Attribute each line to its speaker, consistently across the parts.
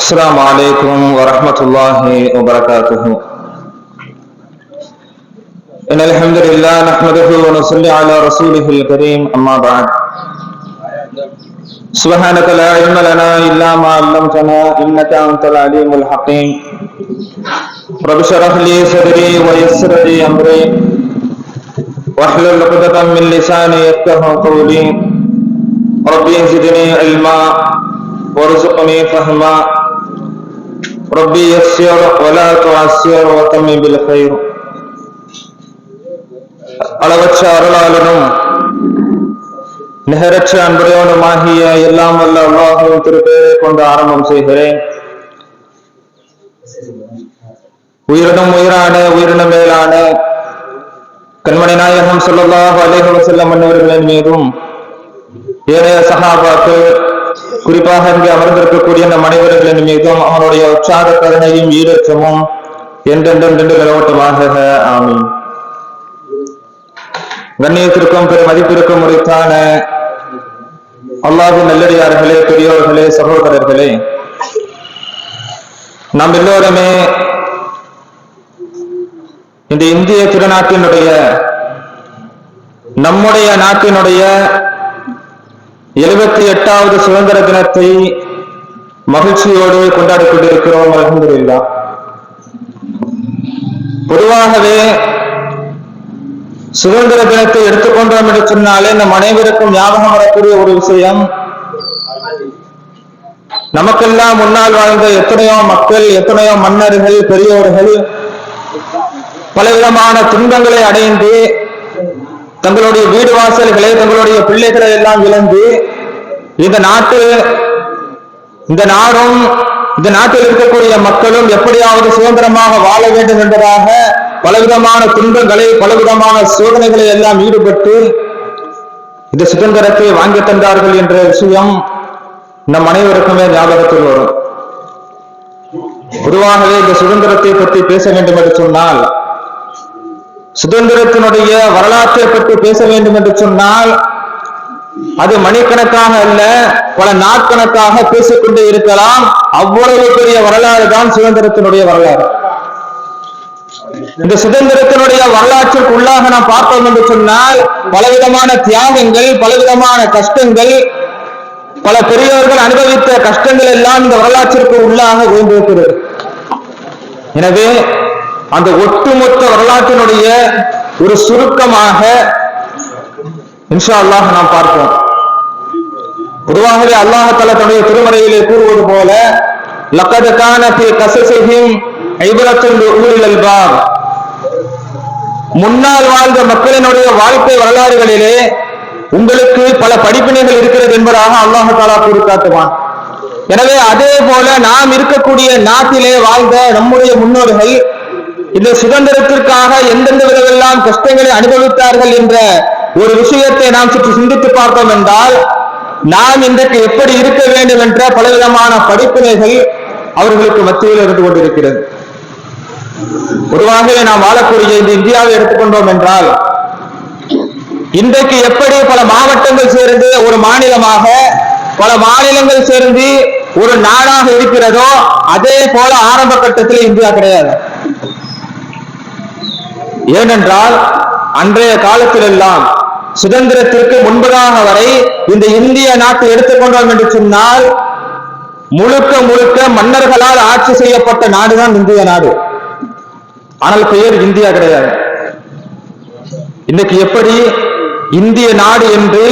Speaker 1: السلام عليكم ورحمة الله وبركاته. إن الحمد لله نحمده ونصلي على رسوله الكريم أما بعد. سبحانك لا علم لنا إلا ما علمتنا إنك أنت العليم الحكيم. رب اشرح لي صدري ويسر لي أمري. واحلل عقدة من لساني يفقه قولي ربي زدني علما وارزقني فهما ربي يسر ولا تعسر وتم بالخير அளவற்ற அருளாளனும் நிகரற்ற அன்புடையவனுமாகிய எல்லாம் வல்ல அல்லாஹுவின் திருப்பெயரை கொண்டு ஆரம்பம் செய்கிறேன் உயிரினும் உயிரான உயிரினும் மேலான கண்மணி நாயகம் ஸல்லல்லாஹு அலைஹி வஸல்லம் அன்னவர்களின் மீதும் ஏனைய சகாபாக்கு குறிப்பாக இங்கே அமர்ந்திருக்கக்கூடிய நம் அனைவர்களின் மீதும் அவனுடைய உற்சாக கருணையும் ஈரச்சமும் என்றென்றும் நிலவட்டமாக. ஆமீன். கண்ணியத்திற்கும் பெரும் மதிப்பிற்கும் முறைத்தான அல்லாஹின் நல்லடியார்களே பெரியோர்களே சகோதரர்களே நாம் எல்லோருமே இந்த இந்திய திருநாட்டினுடைய நம்முடைய நாட்டினுடைய எழுபத்தி எட்டாவது சுதந்திர தினத்தை மகிழ்ச்சியோடு கொண்டாடி கொண்டிருக்கிறோம் அலமதுல்லா பொதுவாகவே சுதந்திர தினத்தை எடுத்துக்கொண்டோம் என்று சொன்னாலே நம் அனைவருக்கும் ஞாபகம் வரக்கூடிய ஒரு விஷயம். நமக்கெல்லாம் முன்னால் வாழ்ந்த எத்தனையோ மக்கள் எத்தனையோ மன்னர்கள் பெரியோர்கள் பலவிதமான துன்பங்களை அடைந்து தங்களுடைய வீடு வாசல்களை தங்களுடைய பிள்ளைகளை எல்லாம் இழந்து இந்த நாட்டு இந்த நாடும் இந்த நாட்டில் இருக்கக்கூடிய மக்களும் எப்படியாவது சுதந்திரமாக வாழ வேண்டும் என்பதாக பலவிதமான துன்பங்களை பலவிதமான சோதனைகளை எல்லாம் ஈடுபட்டு இந்த சுதந்திரத்தை வாங்கி தந்தார்கள் என்ற விஷயம் நம் அனைவருக்குமே ஞாபகத்தில் வரும். பொதுவாகவே இந்த சுதந்திரத்தை பற்றி பேச வேண்டும் என்று சொன்னால் சுதந்திரத்தினுடைய வரலாற்றை பற்றி பேச வேண்டும் என்று சொன்னால் அது மணிக்கணக்காக அல்ல பல நாட்கணக்காக பேசிக்கொண்டே இருக்கலாம். அவ்வளவு பெரிய வரலாறு தான் சுதந்திரத்தினுடைய வரலாறு. இந்த சுதந்திரத்தினுடைய வரலாற்றுக்கு உள்ளாக நாம் பார்த்தோம் என்று சொன்னால் பலவிதமான தியாகங்கள் பலவிதமான கஷ்டங்கள் பல பெரியவர்கள் அனுபவித்த கஷ்டங்கள் எல்லாம் இந்த வரலாற்றிற்கு உள்ளாக விழுந்திருக்கிறது. எனவே அந்த ஒட்டுமொத்த வரலாற்றினுடைய ஒரு சுருக்கமாக இன்ஷா அல்லாஹ் நாம் பார்ப்போம். பொதுவாகவே அல்லாஹால தன்னுடைய திருமறையிலே கூறுவது போல லக்கதுக்கான ஊரில் முன்னால் வாழ்ந்த மக்களினுடைய வாழ்க்கை வரலாறுகளிலே உங்களுக்கு பல படிப்பினைகள் இருக்கிறது என்பதாக அல்லாஹாலா தாலா எனவே அதே போல நாம் இருக்கக்கூடிய நாட்டிலே வாழ்ந்த நம்முடைய முன்னோர்கள் இந்த சுதந்திரத்திற்காக எந்தெந்த விதமெல்லாம் கஷ்டங்களை அனுபவித்தார்கள் என்ற ஒரு விஷயத்தை நாம் சுற்றி சிந்தித்து பார்த்தோம் என்றால் நாம் இன்றைக்கு எப்படி இருக்க வேண்டும் என்ற பலவிதமான படிப்பினைகள் அவர்களுக்கு மத்தியில் இருந்து கொண்டிருக்கிறது. பொதுவாகவே நாம் வாழக்கூடிய இந்த இந்தியாவை எடுத்துக்கொண்டோம் என்றால் இன்றைக்கு எப்படி பல மாவட்டங்கள் சேர்ந்து ஒரு மாநிலமாக பல மாநிலங்கள் சேர்ந்து ஒரு நாடாக இருக்கிறதோ அதே போல ஆரம்ப கட்டத்தில் இந்தியா கிடையாது. ஏனென்றால் அன்றைய காலத்திலெல்லாம் சுதந்திரத்திற்கு முன்பதாக வரை இந்த இந்திய நாட்டை எடுத்துக்கொண்டோம் என்று சொன்னால் முழுக்க முழுக்க மன்னர்களால் ஆட்சி செய்யப்பட்ட நாடுதான் இந்திய நாடு. ஆனால் பெயர் இந்தியா கிடையாது. இன்னைக்கு எப்படி இந்திய நாடு என்று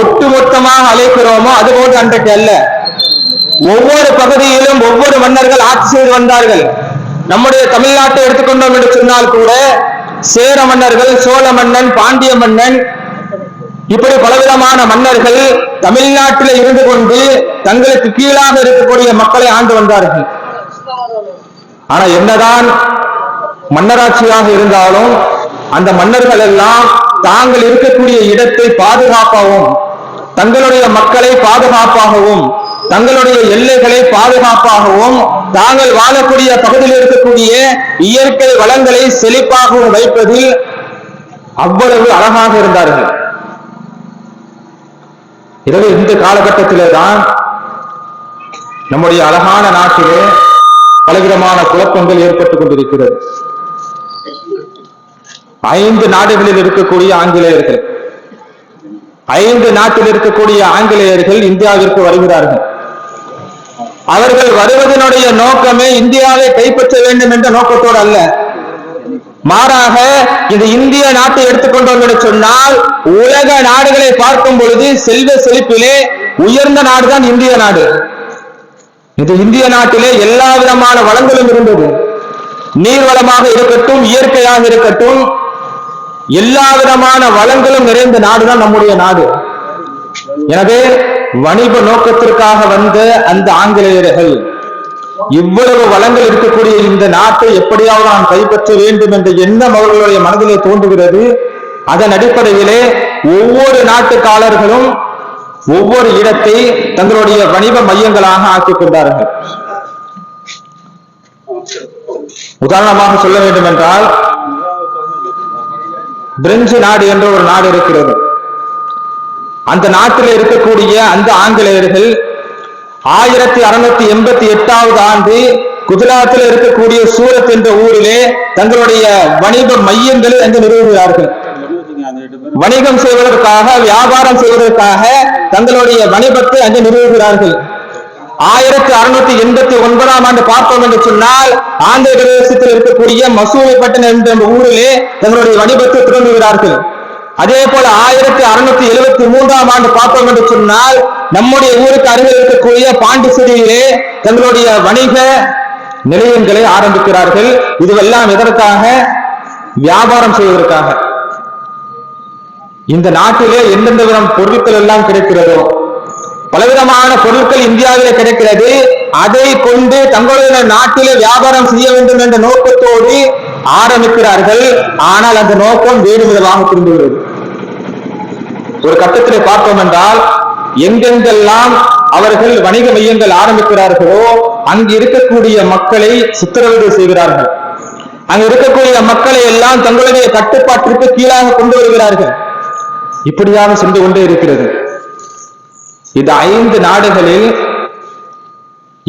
Speaker 1: ஒட்டுமொத்தமாக அழைக்கிறோமோ அதுபோன்று அன்றைக்கு அல்ல. ஒவ்வொரு பகுதியிலும் ஒவ்வொரு மன்னர்கள் ஆட்சி செய்து வந்தார்கள். நம்முடைய தமிழ்நாட்டை எடுத்துக்கொண்டோம் என்று சொன்னால் கூட சேர மன்னர்கள் சோழ மன்னன் பாண்டிய மன்னன் இப்படி பலவிதமான மன்னர்கள் தமிழ்நாட்டில் இருந்து கொண்டு தங்களுக்கு கீழாக இருக்கக்கூடிய மக்களை ஆண்டு வந்தார்கள். ஆனா என்னதான் மன்னராட்சியாக இருந்தாலும் அந்த மன்னர்கள் எல்லாம் தாங்கள் இருக்கக்கூடிய இடத்தை பாதுகாப்பாகவும் தங்களுடைய மக்களை பாதுகாப்பாகவும் தங்களுடைய எல்லைகளை பாதுகாப்பாகவும் தாங்கள் வாழக்கூடிய பகுதியில் இருக்கக்கூடிய இயற்கை வளங்களை செழிப்பாகவும் வைப்பதில் அவ்வளவு அழகாக இருந்தார்கள். இரவு இந்த காலகட்டத்திலே தான் நம்முடைய அழகான நாட்டிலே பலவிதமான குழப்பங்கள் ஏற்பட்டுக் கொண்டிருக்கிறது. ஐந்து நாடுகளில் இருக்கக்கூடிய ஆங்கிலேயர்கள். ஐந்து நாட்டில் இருக்கக்கூடிய ஆங்கிலேயர்கள் இந்தியாவிற்கு வருகிறார்கள். அவர்கள் வருவதனுடைய நோக்கமே இந்தியாவை கைப்பற்ற வேண்டும் என்ற நோக்கத்தோடு அல்ல. மாறாக இது இந்திய நாட்டை எடுத்துக்கொண்டோம் என்று சொன்னால் உலக நாடுகளை பார்க்கும் பொழுது செல்வ செழிப்பிலே உயர்ந்த நாடுதான் இந்திய நாடு. இது இந்திய நாட்டிலே எல்லா விதமான வளங்களும் இருந்தது. நீர் வளமாக இருக்கட்டும் இயற்கையாக இருக்கட்டும் எல்லா விதமான வளங்களும் நிறைந்த நாடுதான் நம்முடைய நாடு. எனவே வணிக நோக்கத்திற்காக வந்த அந்த ஆங்கிலேயர்கள் இவ்வளவு வளங்கள் இருக்கக்கூடிய இந்த நாட்டை எப்படியாவது நாம் கைப்பற்ற வேண்டும் என்ற எண்ணம் அவர்களுடைய மனதிலே தோன்றுகிறது. அதன் அடிப்படையிலே ஒவ்வொரு நாட்டுக்காரர்களும் ஒவ்வொரு இடத்தை தங்களுடைய வணிக மையங்களாக ஆக்கிக் கொண்டார்கள். உதாரணமாக சொல்ல வேண்டும் என்றால் பிரெஞ்சு நாடு என்ற ஒரு நாடு இருக்கிறது. அந்த நாட்டில் இருக்கக்கூடிய அந்த ஆங்கிலேயர்கள் ஆயிரத்தி அறுநூத்தி எண்பத்தி எட்டாவது ஆண்டு குஜராத்தில் இருக்கக்கூடிய சூரத் என்ற ஊரிலே தங்களுடைய வணிக மையங்களை அங்கு நிறுவுகிறார்கள். வணிகம் செய்வதற்காக வியாபாரம் செய்வதற்காக தங்களுடைய வணிகத்தை அங்கு நிறுவுகிறார்கள். ஆயிரத்தி அறுநூத்தி எண்பத்தி ஒன்பதாம் ஆண்டு பார்த்தோம் என்று சொன்னால் ஆந்திர பிரதேசத்தில் இருக்கக்கூடிய மசூலிப்பட்டினம் என்ற ஊரிலே தங்களுடைய வணிகத்தை தொடங்குகிறார்கள் அதே போல ஆயிரத்தி அறுநூத்தி எழுபத்தி மூன்றாம் ஆண்டு பார்த்தோம் என்று சொன்னால் நம்முடைய ஊருக்கு அருகில் இருக்கக்கூடிய பாண்டிச்சேரியிலே தங்களுடைய வணிக நிலையங்களை ஆரம்பிக்கிறார்கள். இதுவெல்லாம் எதற்காக? வியாபாரம் செய்வதற்காக. இந்த நாட்டிலே எந்தெந்த விதம் பொருட்கள் எல்லாம் கிடைக்கிறதோ பலவிதமான பொருட்கள் இந்தியாவிலே கிடைக்கிறது. அதை கொண்டு தங்களுடைய நாட்டிலே வியாபாரம் செய்ய வேண்டும் என்ற நோக்கத்தோடு ஆரம்பிக்கிறார்கள். ஆனால் அந்த நோக்கம் வேறு விதமாக திரும்புகிறது ஒரு கட்டத்தில் பார்த்தோம் என்றால் எங்கெங்கெல்லாம் அவர்கள் வணிக மையங்கள் ஆரம்பிக்கிறார்களோ அங்கு இருக்கக்கூடிய மக்களை சித்திரவதை செய்கிறார்கள். அங்கு இருக்கக்கூடிய மக்களை எல்லாம் தங்களுடைய கட்டுப்பாட்டிற்கு கீழாக கொண்டு வருகிறார்கள். இப்படியாக சென்று கொண்டே இருக்கிறது. இந்த ஐந்து நாடுகளில்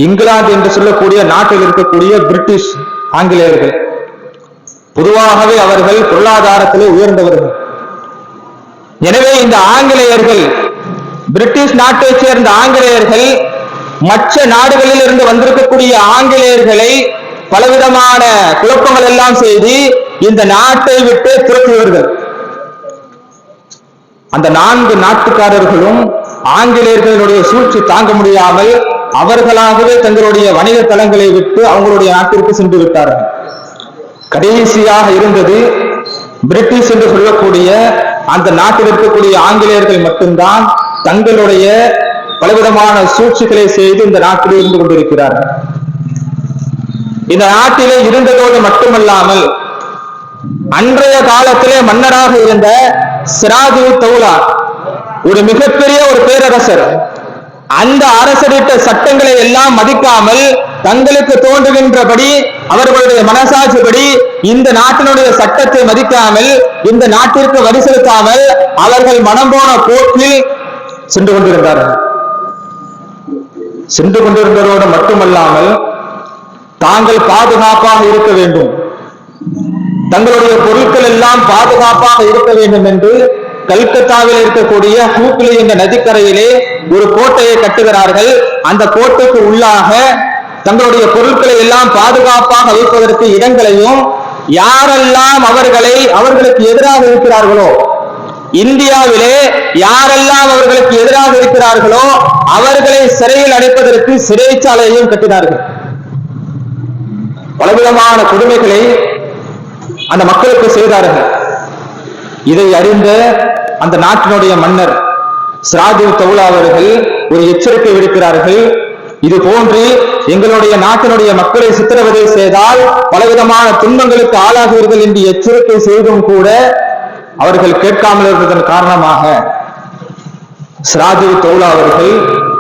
Speaker 1: இங்கிலாந்து என்று சொல்லக்கூடிய நாட்டில் இருக்கக்கூடிய பிரிட்டிஷ் ஆங்கிலேயர்கள் பொதுவாகவே அவர்கள் பொருளாதாரத்திலே உயர்ந்தவர்கள். எனவே இந்த ஆங்கிலேயர்கள் பிரிட்டிஷ் நாட்டைச் சேர்ந்த ஆங்கிலேயர்கள் மற்ற நாடுகளில் இருந்து வந்திருக்கக்கூடிய ஆங்கிலேயர்களை பலவிதமான குழப்பங்கள் எல்லாம் செய்து இந்த நாட்டை விட்டு துரத்துவார்கள் அந்த நான்கு நாட்டுக்காரர்களும் ஆங்கிலேயர்களுடைய சூழ்ச்சி தாங்க முடியாமல் அவர்களாகவே தங்களுடைய வணிக தளங்களை விட்டு அவங்களுடைய நாட்டிற்கு சென்று விட்டார்கள். கடைசியாக இருந்தது பிரிட்டிஷ் என்று சொல்லக்கூடிய அந்த நாட்டில் இருக்கக்கூடிய ஆங்கிலேயர்கள் மட்டும்தான் தங்களுடைய பலவிதமான சூழ்ச்சிகளை செய்து இந்த நாட்டில் இருந்து கொண்டிருக்கிறார்கள். இந்த நாட்டிலே இருந்ததோடு மட்டுமல்லாமல் அன்றைய காலத்திலே மன்னராக இருந்த சிராஜு தௌலா ஒரு மிகப்பெரிய ஒரு பேரரசர் அந்த அரசரிட்ட சட்டங்களை எல்லாம் மதிக்காமல் தங்களுக்கு தோன்றுகின்றபடி அவர்களுடைய மனசாட்சிப்படி இந்த நாட்டினுடைய சட்டத்தை மதிக்காமல் இந்த நாட்டிற்கு வரி செலுத்தாமல் அவர்கள் மனம் போன போக்கில் சென்று கொண்டிருந்தார்கள். சென்று கொண்டிருந்ததோடு மட்டுமல்லாமல் தாங்கள் பாதுகாப்பாக இருக்க வேண்டும். தங்களுடைய பொருட்கள் எல்லாம் பாதுகாப்பாக இருக்க வேண்டும் என்று கல்கத்தாவில் இருக்கக்கூடிய ஹூக்லி என்ற நதிக்கரையிலே ஒரு கோட்டையை கட்டுகிறார்கள். அந்த கோட்டைக்கு உள்ளாக தங்களுடைய பொருட்களை எல்லாம் பாதுகாப்பாக வைப்பதற்கு இடங்களையும் யாரெல்லாம் அவர்களை அவர்களுக்கு எதிராக இருக்கிறார்களோ இந்தியாவிலே யாரெல்லாம் அவர்களுக்கு எதிராக இருக்கிறார்களோ அவர்களை சிறையில் அடைப்பதற்கு சிறைச்சாலையையும் கட்டினார்கள். பலவிதமான கொடுமைகளை அந்த மக்களுக்கு செய்தார்கள். இதை அறிந்த அந்த நாட்டினுடைய மன்னர் சிராஜு தவுலா அவர்கள் ஒரு எச்சரிக்கை விடுக்கிறார்கள். இது போன்று எங்களுடைய நாட்டினுடைய மக்களை சித்திரவதை செய்தால் பலவிதமான துன்பங்களுக்கு ஆளாகுவீர்கள் என்று எச்சரிக்கை செய்தும் கூட அவர்கள் கேட்காமல் இருந்ததன் காரணமாக சிராஜு தௌலா அவர்கள்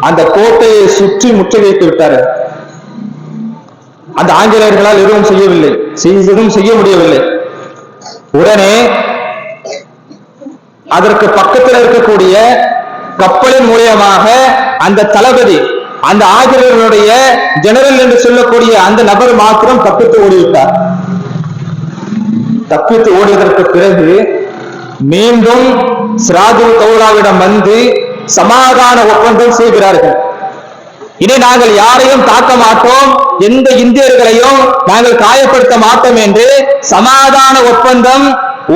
Speaker 1: அந்த கோட்டையை சுற்றி முற்றுகையிட்டு விட்டார்கள் அந்த ஆங்கிலேயர்களால் எதுவும் செய்யவில்லை. எதுவும் செய்ய முடியவில்லை. உடனே அதற்கு பக்கத்தில் இருக்கக்கூடிய கப்பலின் மூலியமாக அந்த தளபதி அந்த ஆசிரியர்களுடைய ஜெனரல் என்று சொல்லக்கூடிய அந்த நபர் மாத்திரம் தப்பித்து ஓடிவிட்டார். தப்பித்து ஓடியதற்கு பிறகு மீண்டும் சிராஜு கௌராவிடம் வந்து சமாதான ஒப்பந்தம் செய்கிறார்கள். இனி நாங்கள் யாரையும் தாக்க மாட்டோம் எந்த இந்தியர்களையும் நாங்கள் காயப்படுத்த மாட்டோம் என்று சமாதான ஒப்பந்தம்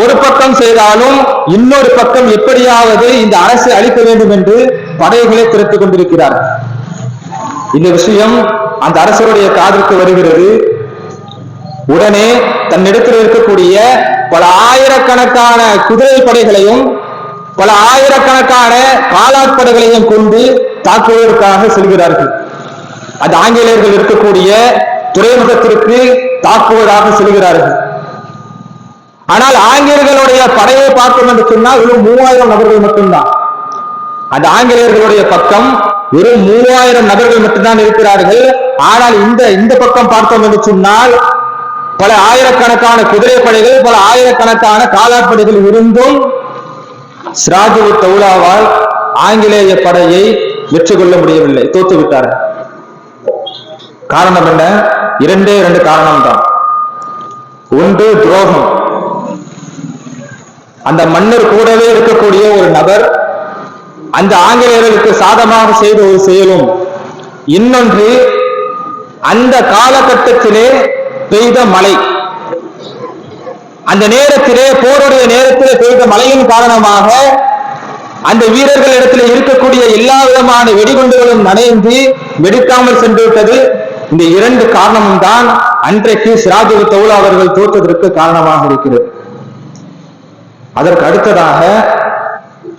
Speaker 1: ஒரு பக்கம் செய்தாலும் இன்னொரு பக்கம் எப்படியாவது இந்த அரசை அளிக்க வேண்டும் என்று படைகளை திரட்டிக் கொண்டிருக்கிறார்கள். இந்த விஷயம் அந்த அரசருடைய காதலுக்கு வருகிறது. உடனே தன்னிடத்தில் இருக்கக்கூடிய பல ஆயிரக்கணக்கான குதிரை படைகளையும் பல ஆயிரக்கணக்கான காலாட்படைகளையும் கொண்டு தாக்குவதற்காக செல்கிறார்கள். அந்த ஆங்கிலேயர்கள் இருக்கக்கூடிய துறைமுகத்திற்கு தாக்குவதாக செல்கிறார்கள். ஆனால் ஆங்கிலேயர்களுடைய படையை பார்த்தோம் என்று சொன்னால் வெறும் மூவாயிரம் நபர்கள் மட்டும்தான். அந்த ஆங்கிலேயர்களுடைய பக்கம் வெறும் மூவாயிரம் நபர்கள் மட்டும்தான் இருக்கிறார்கள். ஆனால் இந்த இந்த பக்கம் பார்த்தோம் என்று சொன்னால் பல ஆயிரக்கணக்கான குதிரை படைகள் பல ஆயிரக்கணக்கான காலாட்படைகள் இருந்தும் சிராஜு தௌலாவால் ஆங்கிலேய படையை வெற்றி கொள்ள முடியவில்லை தோத்து காரணம் என்ன? இரண்டே இரண்டு காரணம் தான் ஒன்று துரோகம். அந்த மன்னர் கூடவே இருக்கக்கூடிய ஒரு நபர் அந்த ஆங்கிலேயர்களுக்கு சாதமாக செய்த ஒரு செயலும் இன்னொன்று அந்த காலகட்டத்திலே பெய்த மழை. அந்த நேரத்திலே போருடைய நேரத்திலே பெய்த மழையின் காரணமாக அந்த வீரர்களிடத்தில் இருக்கக்கூடிய எல்லா விதமான வெடிகுண்டுகளும் நனைந்து வெடிக்காமல் சென்று விட்டது. இந்த இரண்டு காரணமும் தான் அன்றைக்கு சிராஜு தௌலா அவர்கள் தோற்றதற்கு காரணமாக இருக்கிறது. அதற்கு அடுத்ததாக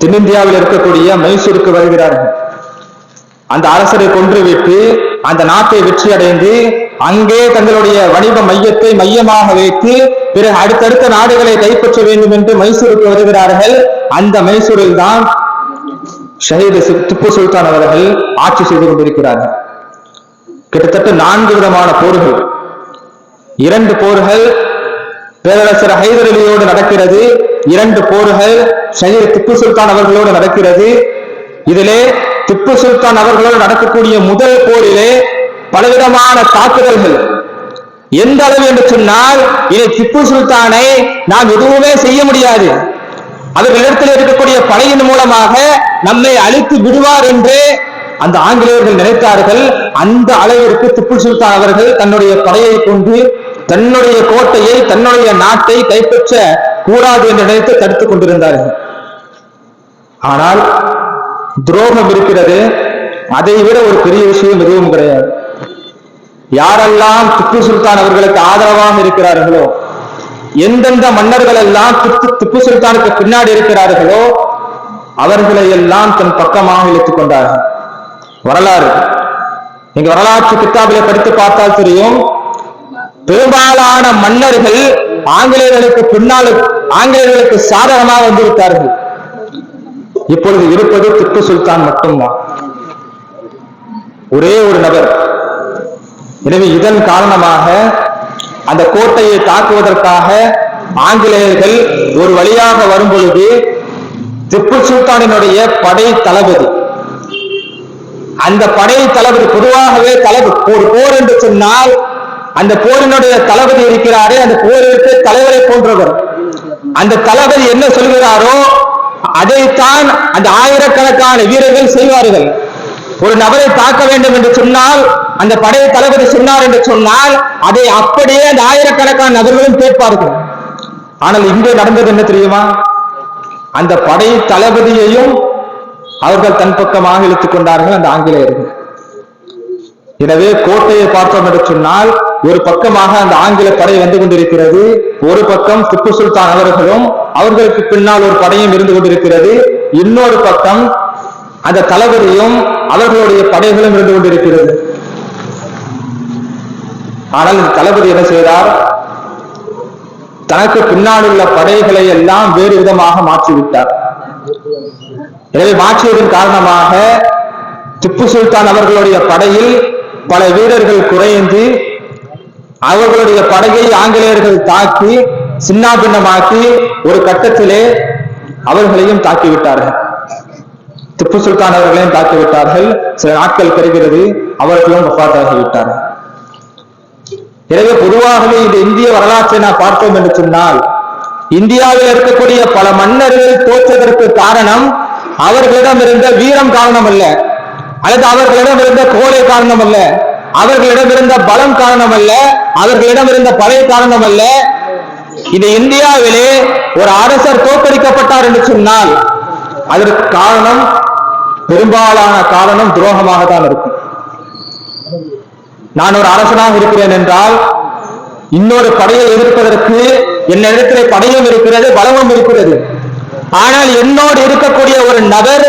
Speaker 1: தென்னிந்தியாவில் இருக்கக்கூடிய மைசூருக்கு வருகிறார்கள். அந்த அரசரை கொன்றுவிட்டு அந்த நாட்டை வெற்றி அடைந்து அங்கே தங்களுடைய வணிக மையத்தை மையமாக வைத்து பிறகு அடுத்தடுத்த நாடுகளை கைப்பற்ற வேண்டும் என்று மைசூருக்கு வருகிறார்கள். அந்த மைசூரில் தான் ஷஹீது திப்பு சுல்தான் அவர்கள் ஆட்சி செய்து கொண்டிருக்கிறார்கள். கிட்டத்தட்ட நான்கு விதமான போர்கள். இரண்டு போர்கள் பேரரசர் ஹைதர் அலியோடு நடக்கிறது. இரண்டு போர்கள் ஷஹீர் திப்பு சுல்தான் அவர்களோடு நடக்கிறது. இதிலே திப்பு சுல்தான் அவர்களோடு நடக்கக்கூடிய முதல் போரிலே பலவிதமான தாக்குதல்கள். எந்த அளவு என்று சொன்னால் இதை திப்பு சுல்தானை நாம் எதுவுமே செய்ய முடியாது. அவர்களிடத்தில் இருக்கக்கூடிய படையின் மூலமாக நம்மை அழித்து விடுவார் என்று அந்த ஆங்கிலேயர்கள் நினைத்தார்கள். அந்த அளவிற்கு திப்பு சுல்தான் அவர்கள் தன்னுடைய படையை கொண்டு தன்னுடைய கோட்டையை தன்னுடைய நாட்டை கைப்பற்ற கூடாது என்று நினைத்து தடுத்துக் கொண்டிருந்தார்கள். ஆனால் துரோகம் இருக்கிறது. அதை விட ஒரு பெரிய விஷயம் எதுவும் கிடையாது. யாரெல்லாம் திப்பு சுல்தான் அவர்களுக்கு ஆதரவாக இருக்கிறார்களோ எந்தெந்த மன்னர்கள் எல்லாம் திப்பு திப்பு சுல்தானுக்கு பின்னாடி இருக்கிறார்களோ அவர்களை எல்லாம் தன் பக்கமாக இழுத்துக் கொண்டார்கள். வரலாறு. நீங்க வரலாற்று கித்தாபில படித்து பார்த்தால் தெரியும். பெரும்பாலான மன்னர்கள் ஆங்கிலேயர்களுக்கு பின்னால் ஆங்கிலேயர்களுக்கு சாதகமாக வந்திருக்கார்கள் இப்பொழுது இருப்பது திப்பு சுல்தான் மட்டும்தான். ஒரே ஒரு நபர். எனவே இதன் காரணமாக அந்த கோட்டையை தாக்குவதற்காக ஆங்கிலேயர்கள் ஒரு வழியாக வரும் பொழுது திப்பு சுல்தானினுடைய படை தளபதி. அந்த படை தளபதி பொதுவாகவே தளபதி. ஒரு போர் என்று சொன்னால் அந்த போரினுடைய தளபதி இருக்கிறாரே அந்த போரிற்கு தலைவரை போன்றவர். அந்த தளபதி என்ன சொல்கிறாரோ அதைத்தான் அந்த ஆயிரக்கணக்கான வீரர்கள் செய்வார்கள். ஒரு நபரை தாக்க வேண்டும் என்று சொன்னால் அந்த படை தளபதி சொன்னார் என்று சொன்னால் அதை அப்படியே அந்த ஆயிரக்கணக்கான நபர்களும் கேட்பார்கள். ஆனால் இங்கே நடந்தது என்ன தெரியுமா? அந்த படை தளபதியையும் அவர்கள் தன் பக்கமாக இழுத்துக் கொண்டார்கள் அந்த ஆங்கிலேயர்கள். எனவே கோட்டையை பார்த்தோம் என்று சொன்னால் ஒரு பக்கமாக அந்த ஆங்கில படை வந்து கொண்டிருக்கிறது ஒரு பக்கம் திப்பு சுல்தான் அவர்களும் அவர்களுக்கு பின்னால் ஒரு படையும் இருந்து கொண்டிருக்கிறது இன்னொரு பக்கம் அந்த தளபதியும் அவர்களுடைய படைகளும் இருந்து கொண்டிருக்கிறது. ஆனால் இந்த தளபதி என்ன செய்தார்? தனக்கு பின்னால் உள்ள படைகளை எல்லாம் வேறு விதமாக மாற்றிவிட்டார். எனவே மாற்றியதன் காரணமாக திப்பு சுல்தான் அவர்களுடைய படையில் பல வீரர்கள் குறைந்து அவர்களுடைய படையை ஆங்கிலேயர்கள் தாக்கி சின்னாபின்னமாக்கி ஒரு கட்டத்திலே அவர்களையும் தாக்கிவிட்டார்கள். திப்பு சுல்தான் அவர்களையும் தாக்கிவிட்டார்கள். சில நாட்கள் பெறுகிறது அவர்களும் விட்டார்கள் எனவே பொதுவாகவே இந்த இந்திய வரலாற்றை நான் பார்த்தோம் என்று சொன்னால் இந்தியாவில் இருக்கக்கூடிய பல மன்னர்கள் தோற்றதற்கு காரணம் அவர்களிடம் இருந்த வீரம் காரணம் அல்ல அல்லது அவர்களிடம் இருந்த கோலை காரணம் அல்ல அவர்களிடம் இருந்த பலம் காரணம் அல்ல அவர்களிடம் இருந்த படை காரணம் அல்ல இந்தியாவிலே ஒரு அரசர் தோற்கடிக்கப்பட்டார் என்று சொன்னால் அதற்கு காரணம் பெரும்பாலான காரணம் துரோகமாக தான் இருக்கும். நான் ஒரு அரசனாக இருக்கிறேன் என்றால் இன்னொரு படையை எதிர்ப்பதற்கு என்னிடத்திலே படையும் இருக்கிறது பலமும் இருக்கிறது. ஆனால் என்னோடு இருக்கக்கூடிய ஒரு நபர்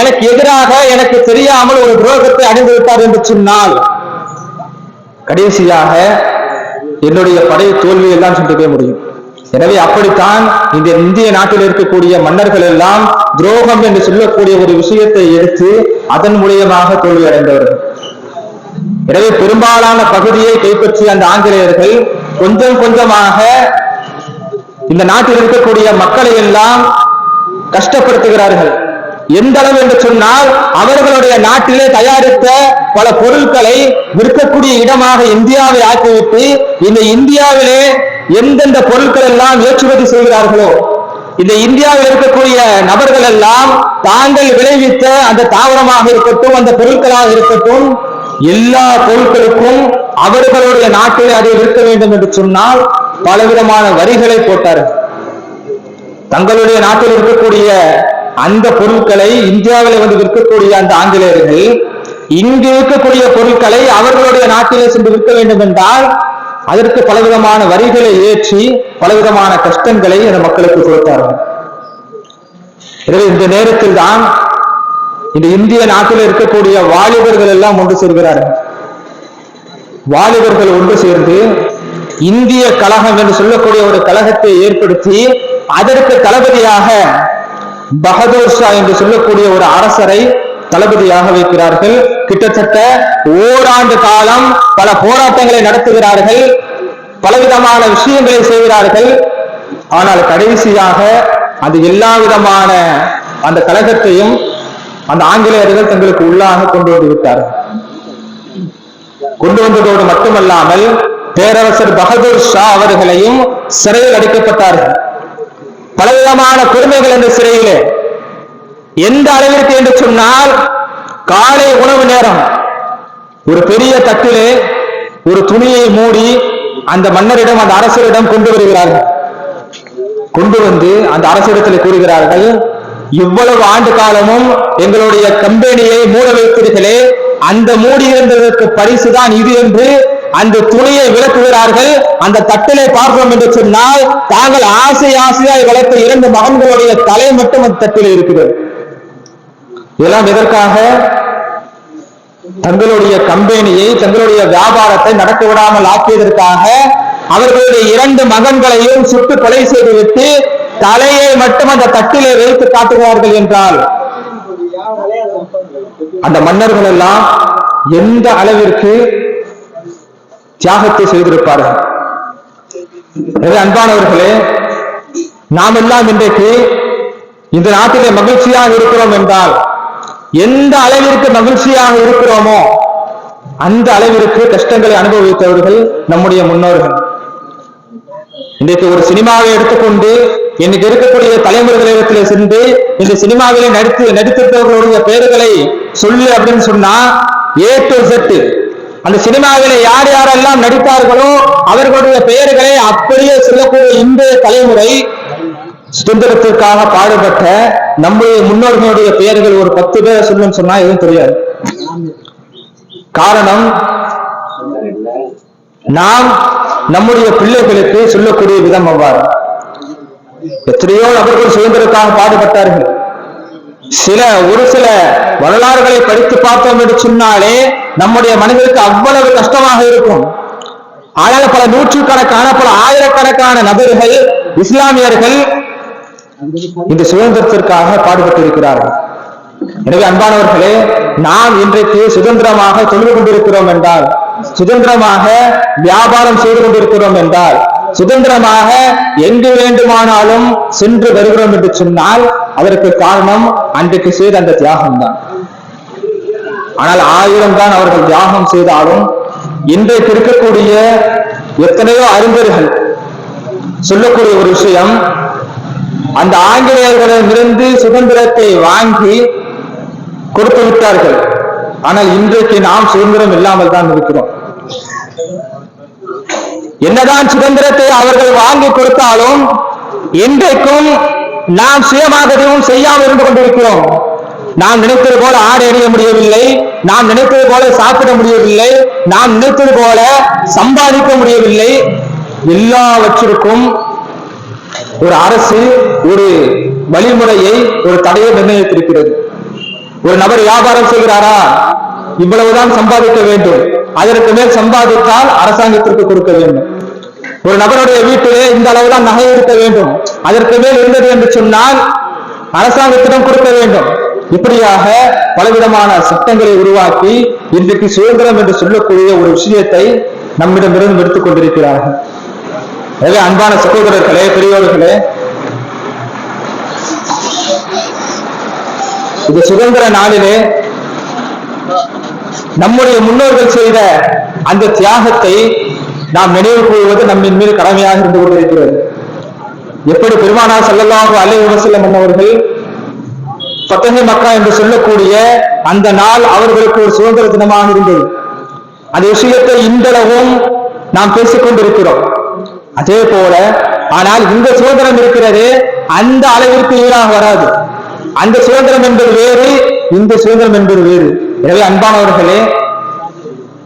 Speaker 1: எனக்கு எதிராக எனக்கு தெரியாமல் ஒரு துரோகத்தை அடைந்து விட்டார் என்று சொன்னால் கடைசியாக என்னுடைய படை தோல்வி எல்லாம் சென்றே முடியும். எனவே அப்படித்தான் இந்த இந்திய நாட்டில் இருக்கக்கூடிய மன்னர்கள் எல்லாம் துரோகம் என்று சொல்லக்கூடிய ஒரு விஷயத்தை எடுத்து அதன் மூலியமாக தோல்வி அடைந்தவர்கள் எனவே பெரும்பாலான பகுதியை கைப்பற்றிய அந்த ஆங்கிலேயர்கள் கொஞ்சம் கொஞ்சமாக இந்த நாட்டில் இருக்கக்கூடிய மக்களை எல்லாம் கஷ்டப்படுத்துகிறார்கள். எந்த அளவு என்று சொன்னால் அவர்களுடைய நாட்டிலே தயாரித்த பல பொருட்களை விற்கக்கூடிய இடமாக இந்தியாவை ஆக்கிவிட்டு இந்த இந்தியாவிலே எந்தெந்த பொருட்கள் எல்லாம் ஏற்றுமதி செய்கிறார்களோ இந்த இந்தியாவில் இருக்கக்கூடிய நபர்கள் எல்லாம் தாங்கள் விளைவித்த அந்த தாவரமாக இருக்கட்டும் அந்த பொருட்களாக இருக்கட்டும் எல்லா பொருட்களுக்கும் அவர்களுடைய நாட்டிலே அதை விற்க வேண்டும் என்று சொன்னால் பலவிதமான வரிகளை போட்டார்கள். தங்களுடைய நாட்டில் இருக்கக்கூடிய அந்த பொருட்களை இந்தியாவில வந்து விற்கக்கூடிய அந்த ஆங்கிலேயர்கள் இங்கு இருக்கக்கூடிய பொருட்களை அவர்களுடைய நாட்டிலே சென்று விற்க வேண்டும் என்றால் அதற்கு பலவிதமான வரிகளை ஏற்றி பலவிதமான கஷ்டங்களை அந்த மக்களுக்கு கொடுத்தார்கள். எனவே இந்த நேரத்தில் தான் இந்த இந்திய நாட்டில் இருக்கக்கூடிய வாலிபர்கள் எல்லாம் ஒன்று சேர்கிறார்கள். வாலிபர்கள் ஒன்று சேர்ந்து இந்திய கழகம் என்று சொல்லக்கூடிய ஒரு கழகத்தை ஏற்படுத்தி அதற்கு தளபதியாக பகதூர் ஷா என்று சொல்லக்கூடிய ஒரு அரசரை தளபதியாக வைக்கிறார்கள். கிட்டத்தட்ட ஓராண்டு காலம் பல போராட்டங்களை நடத்துகிறார்கள். பலவிதமான விஷயங்களை செய்கிறார்கள். ஆனால் கடைசியாக அது எல்லா விதமான அந்த கழகத்தையும் அந்த ஆங்கிலேயர்கள் தங்களுக்கு உள்ளாக கொண்டு வந்து விட்டார்கள். கொண்டு வந்ததோடு மட்டுமல்லாமல் பேரரசர் பகதூர் ஷா அவர்களையும் சிறையில் அடைக்கப்பட்டார்கள். பலவிதமான கொடுமைகள் இந்த சிறையிலே. எந்த அளவிற்கு என்று சொன்னால் காலை உணவு நேரம். ஒரு பெரிய தட்டிலே ஒரு துணியை மூடி அந்த மன்னரிடம் அந்த அரசரிடம் கொண்டு வருகிறார்கள். கொண்டு வந்து அந்த அரசிடத்தில் கூறுகிறார்கள் இவ்வளவு ஆண்டு காலமும் எங்களுடைய கம்பெனியை மூட வைத்தீர்களே அந்த மூடி இருந்ததற்கு பரிசுதான் இது என்று அந்த துணியை விளக்குகிறார்கள். அந்த தட்டிலை பார்ப்போம் என்று சொன்னால் தாங்கள் ஆசை ஆசையாய் வளர்த்த இரண்டு மகன்களுடைய தலை மட்டும் அந்த தட்டில் இருக்குது. இதெல்லாம் எதற்காக? தங்களுடைய கம்பெனியை தங்களுடைய வியாபாரத்தை நடக்க விடாமல் ஆக்கியதற்காக அவர்களுடைய இரண்டு மகன்களையும் சுட்டு கொலை செய்துவிட்டு தலையை மட்டும் அந்த தட்டிலே வைத்து காட்டுகிறார்கள் என்றால் அந்த மன்னர்கள் எல்லாம் எந்த அளவிற்கு தியாகத்தை செய்திருப்பார்கள். எனவே அன்பானவர்களே நாம் எல்லாம் இன்றைக்கு இந்த நாட்டிலே மகிழ்ச்சியாக இருக்கிறோம் என்றால் எந்த அளவிற்கு மகிழ்ச்சியாக இருக்கிறோமோ அந்த அளவிற்கு கஷ்டங்களை அனுபவித்தவர்கள் நம்முடைய முன்னோர்கள். இன்றைக்கு ஒரு சினிமாவை எடுத்துக்கொண்டு இன்னைக்கு இருக்கக்கூடிய தலைமுறைகளிடத்தில் சென்று இந்த சினிமாவிலே நடித்து நடித்திருப்பவர்களுடைய பெயர்களை சொல்லு அப்படின்னு சொன்னா ஏ டு செட்டு அந்த சினிமாவிலே யார் யாரெல்லாம் நடித்தார்களோ அவர்களுடைய பெயர்களை அப்படியே சொல்லக்கூடிய இன்றைய தலைமுறை சுதந்திரத்திற்காக பாடுபட்ட நம்முடைய முன்னோர்களுடைய பெயர்கள் ஒரு பத்து பேர் சொல்லணும்னு சொன்னா எதுவும் தெரியாது. காரணம் நாம் நம்முடைய பிள்ளைகளுக்கு சொல்லக்கூடிய விதம் அவ்வாறு. எத்தனையோ நபர்கள் சுதந்திரத்துக்காக பாடுபட்டார்கள். சில ஒரு சில வரலாறுகளை படித்து பார்த்தோம் என்று சொன்னாலே நம்முடைய மனிதருக்கு அவ்வளவு கஷ்டமாக இருக்கும். ஆனால் பல நூற்றுக்கணக்கான பல ஆயிரக்கணக்கான நபர்கள் இஸ்லாமியர்கள் இந்த சுதந்திரத்திற்காக பாடுபட்டிருக்கிறார்கள். எனவே அன்பானவர்களே நாம் இன்றைக்கு சுதந்திரமாக தொழில் கொண்டிருக்கிறோம் என்றால் சுதந்திரமாக வியாபாரம் செய்து கொண்டிருக்கிறோம் என்றால் சுதந்திரமாக எங்கு வேண்டுமானாலும் சென்று வருகிறோம் என்று சொன்னால் அதற்கு காரணம் அன்றைக்கு செய்த அந்த தியாகம் தான் ஆனால் ஆயிரம் தான் அவர்கள் தியாகம் செய்தாலும் இன்றைக்கு இருக்கக்கூடிய எத்தனையோ அறிஞர்கள் சொல்லக்கூடிய ஒரு விஷயம் அந்த ஆங்கிலேயர்களிடமிருந்து சுதந்திரத்தை வாங்கி கொடுத்து விட்டார்கள். ஆனால் இன்றைக்கு நாம் சுதந்திரம் இல்லாமல் தான் இருக்கிறோம். என்னதான் சுதந்திரத்தை அவர்கள் வாங்கி கொடுத்தாலும் இன்றைக்கும் நாம் சுயமாக எதுவும் செய்யாமல் இருந்து கொண்டிருக்கிறோம். நாம் நினைத்தது போல ஆடை அணிய முடியவில்லை நாம் நினைத்தது போல சாப்பிட முடியவில்லை நாம் நினைத்தது போல சம்பாதிக்க முடியவில்லை. எல்லாவற்றிற்கும் ஒரு அரசு ஒரு வழிமுறையை ஒரு தடையை நிர்ணயித்திருக்கிறது. ஒரு நபர் வியாபாரம் செய்கிறாரா? இவ்வளவுதான் சம்பாதிக்க வேண்டும். அதற்கு மேல் சம்பாதித்தால் அரசாங்கத்திற்கு கொடுக்க வேண்டும். ஒரு நபருடைய வீட்டிலே இந்த அளவுதான் நகை இருக்க வேண்டும். அதற்கு மேல் இருந்தது என்று சொன்னால் அரசாங்கத்திடம் கொடுக்க வேண்டும். இப்படியாக பலவிதமான சட்டங்களை உருவாக்கி இன்றைக்கு சுதந்திரம் என்று சொல்லக்கூடிய ஒரு விஷயத்தை நம்மிடமிருந்து எடுத்துக் கொண்டிருக்கிறார்கள். எனவே அன்பான சகோதரர்களே பெரியோர்களே இந்த சுதந்திர நாளிலே நம்முடைய முன்னோர்கள் செய்த அந்த தியாகத்தை நாம் நினைவு கூறுவது நம்மின் மீது கடமையாக இருந்து கொண்டிருக்கிறது. எப்படி பெருமானா செல்லலாக அலை வஸல்லம் அவர்கள் ஃபத்தஹ் மக்கா என்று சொல்லக்கூடிய அந்த நாள் அவர்களுக்கு ஒரு சுதந்திர தினமாக இருந்தது. அந்த விஷயத்தை இன்றளவும் நாம் பேசிக் கொண்டிருக்கிறோம். அதே போல ஆனால் இந்த சுதந்திரம் இருக்கிறது அந்த அளவிற்கு ஈடாக வராது. அந்த சுதந்திரம் என்பது வேறு இந்த சுதந்திரம் என்பது வேறு. எனவே அன்பானவர்களே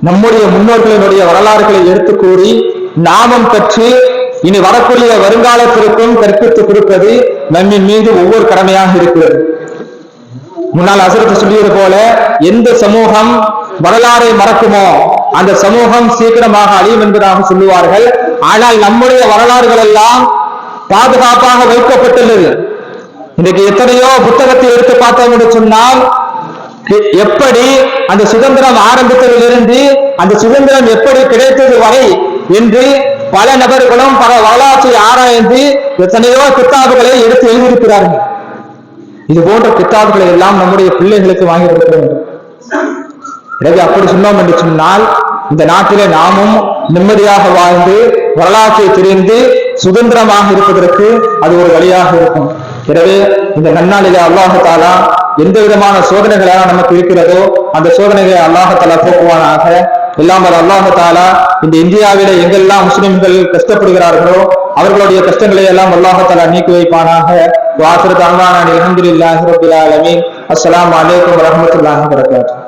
Speaker 1: நம்முடைய முன்னோர்களினுடைய வரலாறுகளை எடுத்து கூறி நாமம் பற்றி இனி வரக்கூடிய வருங்காலத்திற்கும் கற்பித்து கொடுப்பது நம்மின் மீது ஒவ்வொரு கடமையாக இருக்கிறது. முன்னால் அசரத்து சொல்லியது போல எந்த சமூகம் வரலாறை மறக்குமோ அந்த சமூகம் சீக்கிரமாக அழியும் என்பதாக சொல்லுவார்கள். ஆனால் நம்முடைய வரலாறுகள் எல்லாம் பாதுகாப்பாக வைக்கப்பட்டுள்ளது. இன்றைக்கு எத்தனையோ புத்தகத்தை எடுத்து பார்த்தோம் என்று சொன்னால் எப்படி அந்த சுதந்திரம் ஆரம்பித்ததிலிருந்து அந்த சுதந்திரம் எப்படி கிடைத்தது வரை என்று பல நபர்களும் பல வரலாற்றை ஆராய்ந்து எத்தனையோ கித்தாபுகளை எடுத்து எழுதியிருக்கிறார்கள். இது போன்ற கித்தாபுகளை எல்லாம் நம்முடைய பிள்ளைகளுக்கு வாங்கி கொடுக்க வேண்டும். எனவே அப்படி சொன்னோம் என்று சொன்னால் இந்த நாட்டிலே நாமும் நிம்மதியாக வாழ்ந்து வரலாற்றை தெரிந்து சுதந்திரமாக இருப்பதற்கு அது ஒரு வழியாக இருக்கும். எனவே இந்த நன்னாளிலே அல்லாஹத்தாலா எந்த விதமான சோதனைகளாக நமக்கு இருக்கிறதோ அந்த சோதனைகளை அல்லாஹத்தாலா போக்குவானாக. எல்லாம் அல்லாஹத்தாலா இந்த இந்தியாவில எங்கெல்லாம் முஸ்லிம்கள் கஷ்டப்படுகிறார்களோ அவர்களுடைய கஷ்டங்களை எல்லாம் அல்லாஹத்தாலா நீக்கி வைப்பானாக. வாசர் தன்வான அலமதுல்லாஹி ரபில் ஆலமீன். அஸ்ஸலாமு அலைக்கும் வரஹ்மத்துல்லாஹி